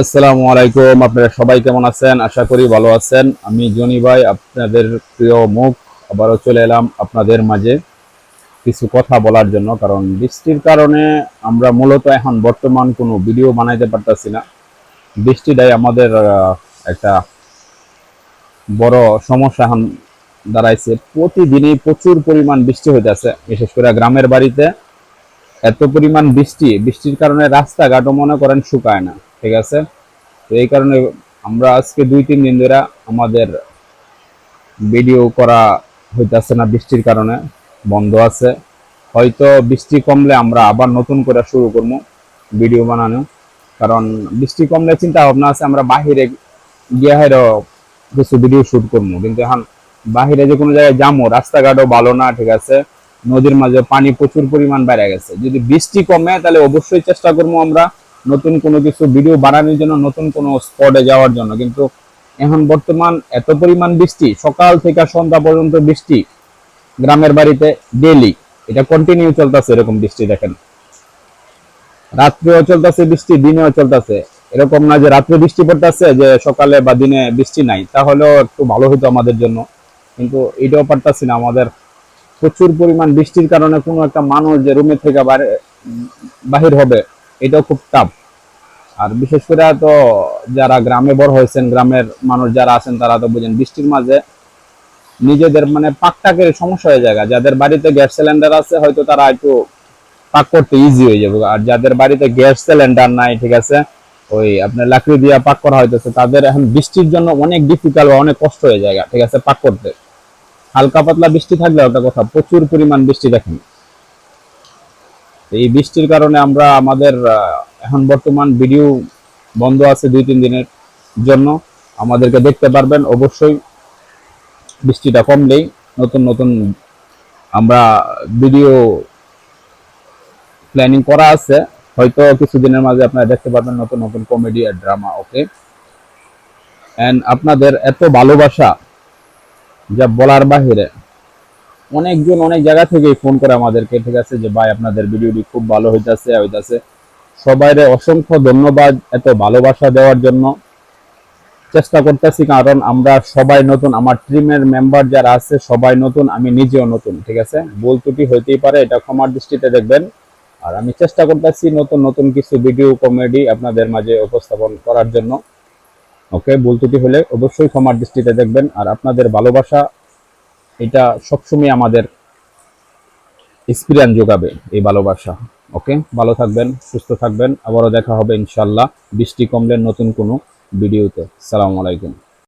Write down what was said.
আসসালামু আলাইকুম আপনারা সবাই কেমন আছেন? আশা করি ভালো আছেন। আমি জনি ভাই, আপনাদের প্রিয় মুখ। আবারও চলে এলাম আপনাদের মাঝে কিছু কথা বলার জন্য, কারণ বৃষ্টির কারণে আমরা মূলত এখন বর্তমান কোনো ভিডিও বানাইতে পারতাছি না। বৃষ্টিটাই আমাদের একটা বড় সমস্যা এখন দাঁড়াইছে। প্রতিদিনই প্রচুর পরিমাণ বৃষ্টি হইতেছে, বিশেষ করে গ্রামের বাড়িতে। এত পরিমাণ বৃষ্টি, বৃষ্টির কারণে রাস্তাঘাটও মনে করেন শুকায় না। ঠিক আছে? তো এই কারণে আমরা আজকে দুই, তিন দিন ধরে আমাদের ভিডিও করা হইতাছে না বৃষ্টির কারণে, বন্ধ আছে। হয়তো বৃষ্টি কমলে আমরা আবার নতুন করে শুরু করব ভিডিও বানানো। কারণ বৃষ্টি কমলে চিন্তা ভাবনা আছে, আমরা বাহিরে গিয়ে হয়তো কিছু ভিডিও শুট করব। কিন্তু এখন বাহিরে যে কোনো জায়গায় যাব, রাস্তাঘাটও ভালো না, ঠিক আছে? নদীর মাঝে পানি প্রচুর পরিমাণ বেড়ে গেছে। যদি বৃষ্টি কমে, তাহলে অবশ্যই চেষ্টা করব আমরা নতুন কোনো কিছু ভিডিও বানানোর জন্য, নতুন কোনো স্পটে যাওয়ার জন্য। কিন্তু এখন বর্তমান এত পরিমাণ বৃষ্টি, সকাল থেকে সন্ধ্যা পর্যন্ত বৃষ্টি গ্রামের বাড়িতে ডেলি এটা কন্টিনিউ চলতেছে এরকম বৃষ্টি, দেখেন। রাত্রেও চলতেছে বৃষ্টি, দিনেও চলতেছে। এরকম না যে রাত্রে বৃষ্টি পড়তেছে, যে সকালে বা দিনে বৃষ্টি নাই। তাহলেও একটু ভালো হতো আমাদের জন্য। কিন্তু এটাও পারতাছি না, আমাদের প্রচুর পরিমাণ বৃষ্টির কারণে কোনো একটা মানুষ যে রুমে থেকে বাহির হবে, এটাও খুব টাফ আর বিশেষ করে তো যারা গ্রামে বড় হয়েছেন, গ্রামের মানুষ যারা আছেন, তারা তো বুঝেন বৃষ্টির মাঝে নিজেদের মানে পাকটাকে সমস্যা হয়ে যায় যাদের বাড়িতে গ্যাস সিলিন্ডার আছে, হয়তো তারা একটু পাক করতে ইজি হয়ে যাবে আর যাদের বাড়িতে গ্যাস সিলিন্ডার নাই, ঠিক আছে, ওই আপনার লাকড়ি দিয়ে পাক করা হইতেছে, তাদের এখন বৃষ্টির জন্য অনেক ডিফিকাল্ট বা অনেক কষ্ট হয়ে যায় ঠিক আছে, পাক করতে। হালকা পাতলা বৃষ্টি থাকলে ওটা কথা, প্রচুর পরিমাণ বৃষ্টি দেখেন। এই বৃষ্টির কারণে আমরা আমাদের এখন বর্তমান ভিডিও বন্ধ আছে দুই, তিন দিনের জন্য। আমাদেরকে দেখতে পারবেন। অবশ্যই বৃষ্টিটা কমলেই নতুন নতুন আমরা ভিডিও প্ল্যানিং করা আছে। হয়তো কিছুদিনের মাঝে আপনারা দেখতে পারবেন নতুন নতুন কমেডি আর ড্রামা ওকে এন্ড আপনাদের এত ভালোবাসা যা বলার বাহিরে, অনেকজন অনেক জায়গা থেকে ফোন করে আমাদেরকে, ঠিক আছে যে ভাই, আপনাদের ভিডিওটি খুব ভালো হইতাছে হইতাছে। সবাইরে অসংখ্য ধন্যবাদ এত ভালোবাসা দেওয়ার জন্য। চেষ্টা করতেছি, কারণ আমরা সবাই নতুন, আমার টিমের মেম্বার যারা আছে, সবাই নতুন, আমি নিজেও নতুন, ঠিক আছে? ভুল ত্রুটি হইতেই পারে, এটা ক্ষমার দৃষ্টিতে দেখবেন। আর আমি চেষ্টা করতেছি নতুন নতুন কিছু ভিডিও কমেডি আপনাদের মাঝে উপস্থাপন করার জন্য। ওকে, ভুল ত্রুটি হলে অবশ্যই ক্ষমার দৃষ্টিতে দেখবেন। আর আপনাদের ভালোবাসা, এটা সবসময় আমাদের এক্সপিরিয়েন্স যোগাবে, এই ভালোবাসা। ওকে, ভালো থাকবেন, সুস্থ থাকবেন, আবারও দেখা হবে ইনশাল্লাহ বৃষ্টি কমলে নতুন কোনো ভিডিওতে। সালামু আলাইকুম।